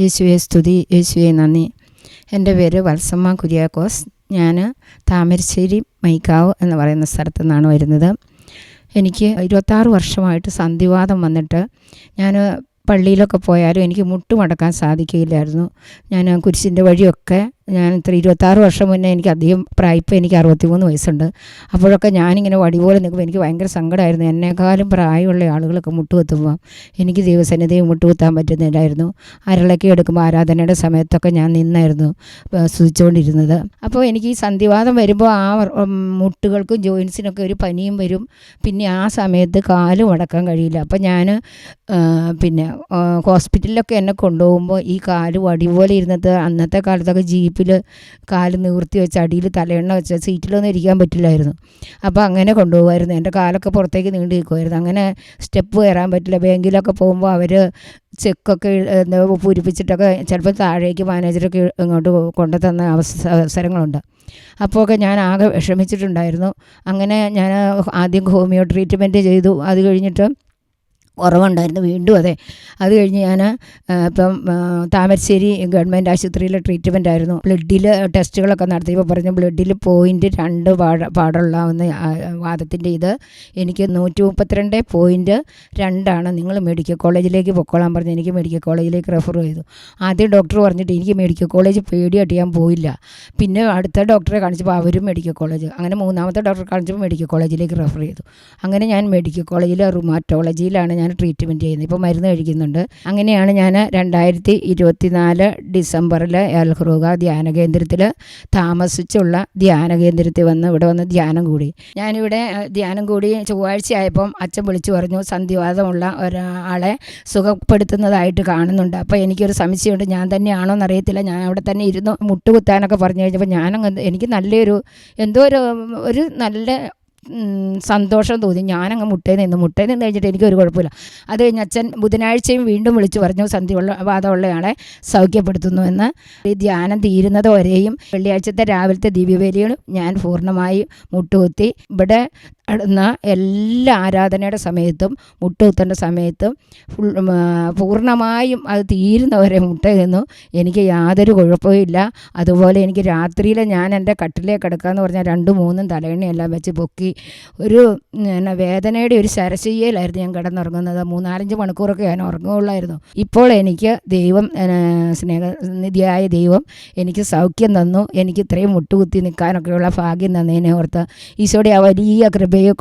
യേശുവെ സ്തുതി. യേശുവെ നന്ദി. എന്റെ പേര് വത്സമ്മ കുര്യാക്കോസ്. ഞാൻ താമരശ്ശേരി മൈക്കാവ് എന്ന് പറയുന്ന സ്ഥലത്തു നിന്നാണ് വരുന്നത്. എനിക്ക് ഇരുപത്താറ് വർഷമായിട്ട് സന്ധിവാദം വന്നിട്ട് ഞാൻ പള്ളിയിലൊക്കെ പോയാലും എനിക്ക് മുട്ടുമടക്കാൻ സാധിക്കില്ലായിരുന്നു ഞാൻ കുരിശിന്റെ വഴിയൊക്കെ ഞാൻ ഇത്ര ഇരുപത്താറ് വർഷം മുന്നേ എനിക്ക് അധികം പ്രായപ്പം എനിക്ക് അറുപത്തിമൂന്ന് വയസ്സുണ്ട്. അപ്പോഴൊക്കെ ഞാനിങ്ങനെ വടി പോലെ നിൽക്കുമ്പോൾ എനിക്ക് ഭയങ്കര സങ്കടമായിരുന്നു എന്നെക്കാളും പ്രായമുള്ള ആളുകളൊക്കെ മുട്ടുകുത്തുമ്പോൾ എനിക്ക് ദൈവസന്നിധിയിൽ മുട്ടുകുത്താൻ പറ്റുന്നില്ലായിരുന്നു. അരളൊക്കെ എടുക്കുമ്പോൾ ആരാധനയുടെ സമയത്തൊക്കെ ഞാൻ നിന്നായിരുന്നു സ്തുതിച്ചുകൊണ്ടിരുന്നത്. അപ്പോൾ എനിക്ക് ഈ സന്ധിവാദം വരുമ്പോൾ ആ മുട്ടുകൾക്കും ജോയിൻസിനൊക്കെ ഒരു പനിയും വരും. പിന്നെ ആ സമയത്ത് കാലും അടക്കാൻ കഴിയില്ല. അപ്പോൾ ഞാൻ പിന്നെ ഹോസ്പിറ്റലിലൊക്കെ എന്നെ കൊണ്ടുപോകുമ്പോൾ ഈ കാൽ വടി പോലെ ഇരുന്നത് അന്നത്തെ കാലത്തൊക്കെ ജീപ്പിൽ കാൽ നിവർത്തി വെച്ച് അടിയിൽ തലയെണ്ണ വെച്ച് സീറ്റിലൊന്നും ഇരിക്കാൻ പറ്റില്ലായിരുന്നു. അപ്പോൾ അങ്ങനെ കൊണ്ടുപോകുമായിരുന്നു. എന്റെ കാലൊക്കെ പുറത്തേക്ക് നീണ്ടു നിൽക്കുമായിരുന്നു. അങ്ങനെ സ്റ്റെപ്പ് കയറാൻ പറ്റില്ല. ബാങ്കിലൊക്കെ പോകുമ്പോൾ അവർ ചെക്കൊക്കെ പൂരിപ്പിച്ചിട്ടൊക്കെ ചിലപ്പോൾ താഴേക്ക് മാനേജറൊക്കെ ഇങ്ങോട്ട് കൊണ്ടു തന്ന അവസ അവസരങ്ങളുണ്ട്. അപ്പോൾ ഒക്കെ ഞാൻ ആകെ വിഷമിച്ചിട്ടുണ്ടായിരുന്നു. അങ്ങനെ ഞാൻ ആദ്യം ഹോമിയോ ട്രീറ്റ്മെന്റ് ചെയ്തു. അത് കഴിഞ്ഞിട്ട് കുറവുണ്ടായിരുന്നു വീണ്ടും അതെ. അത് കഴിഞ്ഞ് ഞാൻ ഇപ്പം താമരശ്ശേരി ഗവൺമെന്റ് ആശുപത്രിയിലെ ട്രീറ്റ്മെന്റ് ആയിരുന്നു. ബ്ലഡിൽ ടെസ്റ്റുകളൊക്കെ നടത്തിയപ്പോൾ പറഞ്ഞു ബ്ലഡിൽ പോയിന്റ് രണ്ട് പാട പാടുള്ളാവുന്ന വാദത്തിന്റെ ഇത് എനിക്ക് നൂറ്റി മുപ്പത്തിരണ്ട് പോയിന്റ് രണ്ടാണ് നിങ്ങൾ മെഡിക്കൽ കോളേജിലേക്ക് പൊക്കോളാൻ പറഞ്ഞു എനിക്ക് മെഡിക്കൽ കോളേജിലേക്ക് റെഫർ ചെയ്തു. ആദ്യം ഡോക്ടർ പറഞ്ഞിട്ട് എനിക്ക് മെഡിക്കൽ കോളേജ് പേടിയായിട്ട് ഞാൻ പോയില്ല. പിന്നെ അടുത്ത ഡോക്ടറെ കാണിച്ചപ്പോൾ അവരും മെഡിക്കൽ കോളേജ് അങ്ങനെ മൂന്നാമത്തെ ഡോക്ടറെ കാണിച്ചപ്പോൾ മെഡിക്കൽ കോളേജിലേക്ക് റെഫർ ചെയ്തു. അങ്ങനെ ഞാൻ മെഡിക്കൽ കോളേജിലെ റുമാറ്റോളജിയിലാണ് ഞാൻ ട്രീറ്റ്മെന്റ് ചെയ്യുന്നത്. ഇപ്പോൾ മരുന്ന് കഴിക്കുന്നുണ്ട്. അങ്ങനെയാണ് ഞാൻ രണ്ടായിരത്തി ഇരുപത്തിനാല് ഡിസംബറിൽ എൽഹ്റൂഗ ധ്യാന കേന്ദ്രത്തിൽ താമസിച്ചുള്ള ധ്യാന കേന്ദ്രത്തിൽ വന്ന് ഇവിടെ വന്ന് ധ്യാനം കൂടി. ഞാനിവിടെ ധ്യാനം കൂടി ചൊവ്വാഴ്ച ആയപ്പം അച്ഛൻ വിളിച്ചു പറഞ്ഞു സന്ധിവാദമുള്ള ഒരാളെ സുഖപ്പെടുത്തുന്നതായിട്ട് കാണുന്നുണ്ട്. അപ്പോൾ എനിക്കൊരു സംശയമുണ്ട്. ഞാൻ തന്നെയാണോ എന്നറിയത്തില്ല ഞാൻ അവിടെ തന്നെ ഇരുന്ന് മുട്ടുകുത്താനൊക്കെ പറഞ്ഞു കഴിഞ്ഞപ്പോൾ ഞാനങ്ങ് എനിക്ക് നല്ലൊരു എന്തോ ഒരു ഒരു നല്ല സന്തോഷം തോന്നി. ഞാനങ്ങ് മുട്ടയിൽ നിന്ന് മുട്ടയിൽ നിന്ന് കഴിഞ്ഞിട്ട് എനിക്കൊരു കുഴപ്പമില്ല. അത് കഴിഞ്ഞ് അച്ഛൻ ബുധനാഴ്ചയും വീണ്ടും വിളിച്ചു പറഞ്ഞു സന്ധിയുള്ള വാദമുള്ളയാളെ സൗഖ്യപ്പെടുത്തുന്നുവെന്ന് ഈ ധ്യാനം തീരുന്നത് വരെയും വെള്ളിയാഴ്ചത്തെ രാവിലത്തെ ദിവ്യവേലിയും ഞാൻ പൂർണമായി മുട്ടുകുത്തി. ഇവിടെ നടന്ന എല്ലാ ആരാധനയുടെ സമയത്തും മുട്ടുകുത്തേണ്ട സമയത്തും ഫുൾ പൂർണമായും അത് തീരുന്നവരെ മുട്ട നിന്നു എനിക്ക് യാതൊരു കുഴപ്പമില്ല അതുപോലെ എനിക്ക് രാത്രിയിൽ ഞാൻ എന്റെ കട്ടിലേക്ക് കിടക്കാന്ന് പറഞ്ഞാൽ രണ്ടും മൂന്നും തലയണയെല്ലാം വെച്ച് പൊക്കി ഒരു പിന്നെ വേദനയുടെ ഒരു ശരശയ്യയിലായിരുന്നു ഞാൻ കിടന്നുറങ്ങുന്നത്. മൂന്നാലഞ്ച് മണിക്കൂറൊക്കെ ഞാൻ ഉറങ്ങുകയുള്ളായിരുന്നു. ഇപ്പോൾ എനിക്ക് ദൈവം സ്നേഹനിധിയായ ദൈവം എനിക്ക് സൗഖ്യം തന്നു. എനിക്ക് ഇത്രയും മുട്ടുകുത്തി നിൽക്കാനൊക്കെയുള്ള ഭാഗ്യം തന്നതിനെ ഓർത്ത് ഈശോയുടെ ആ വലിയ കൃപയെ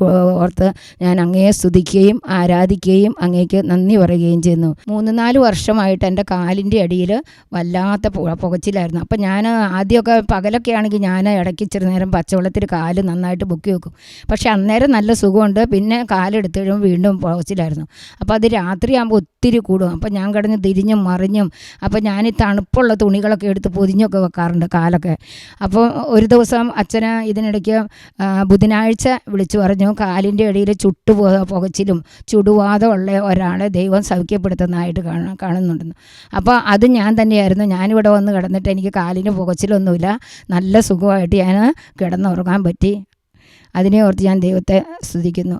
ഓർത്ത് ഞാൻ അങ്ങയെ സ്തുതിക്കുകയും ആരാധിക്കുകയും അങ്ങേക്ക് നന്ദി പറയുകയും ചെയ്യുന്നു. മൂന്ന് നാല് വർഷമായിട്ട് എന്റെ കാലിന്റെ അടിയിൽ വല്ലാത്ത പുകച്ചിലായിരുന്നു. അപ്പം ഞാൻ ആദ്യമൊക്കെ പകലൊക്കെ ആണെങ്കിൽ ഞാൻ ഇടയ്ക്ക് ഇച്ചിരി നേരം പച്ചവെള്ളത്തിൽ കാൽ നന്നായിട്ട് പൊക്കി വെക്കും. പക്ഷേ അന്നേരം നല്ല സുഖമുണ്ട്. പിന്നെ കാലെടുത്ത് വീണ്ടും പോസിലായിരുന്നു അപ്പോൾ അത് രാത്രിയാകുമ്പോൾ ഒത്തിരി കൂടും. അപ്പോൾ ഞാൻ കിടന്ന് തിരിഞ്ഞും മറിഞ്ഞും അപ്പോൾ ഞാൻ ഈ തണുപ്പുള്ള തുണികളൊക്കെ എടുത്ത് പൊതിഞ്ഞൊക്കെ വെക്കാറുണ്ട് കാലൊക്കെ. അപ്പോൾ ഒരു ദിവസം അച്ഛന് ഇതിനിടയ്ക്ക് ബുധനാഴ്ച വിളിച്ചു പറഞ്ഞു കാലിന്റെ ഇടയിൽ ചുട്ടു പുകച്ചിലും ചുടുവാദമുള്ള ഒരാളെ ദൈവം സൗഖ്യപ്പെടുത്തുന്നതായിട്ട് കാണാൻ കാണുന്നുണ്ടെന്ന്. അപ്പോൾ അത് ഞാൻ തന്നെയായിരുന്നു. ഞാനിവിടെ വന്ന് കിടന്നിട്ട് എനിക്ക് കാലിന് പുകച്ചിലൊന്നുമില്ല. നല്ല സുഖമായിട്ട് ഞാൻ കിടന്നുറങ്ങാൻ പറ്റി. അതിനെ ഓർത്ത് ഞാൻ ദൈവത്തെ സ്തുതിക്കുന്നു.